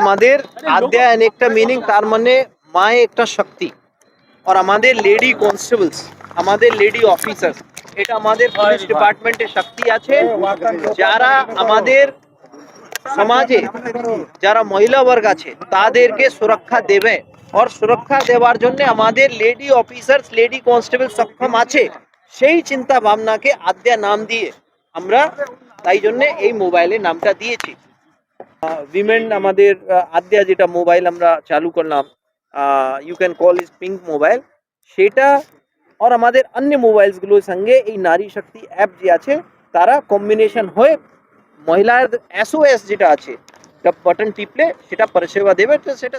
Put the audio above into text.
আমাদের আধ্যায়ন একটা মিনিং তার মানে মায়ে একটা শক্তি। আর আমাদের লেডি কনস্টেবলস আমাদের লেডি অফিসার এটা আমাদের পুলিশ ডিপার্টমেন্টের শক্তি আছে। যারা আমাদের সমাজে, যারা মহিলা বর্গ আছে, তাদেরকে সুরক্ষা দেবে। আর সুরক্ষা দেওয়ার জন্য আমাদের লেডি অফিসার্স লেডি কনস্টেবল সক্ষম আছে। সেই চিন্তা ভাবনাকে আদ্যা নাম দিয়ে আমরা তাই জন্য এই মোবাইলে নামটা দিয়েছি। উইমেন আমাদের আদ্যা যেটা মোবাইল আমরা চালু করলাম you can call is pink mobile সেটা আর আমাদের অন্য মোবাইলসগুলোর সঙ্গে এই নারী শক্তি অ্যাপ যে আছে, তারা কম্বিনেশন হয়ে মহিলার এসওএস যেটা আছে বাটন টিপলে সেটা পরিষেবা দেবে সেটা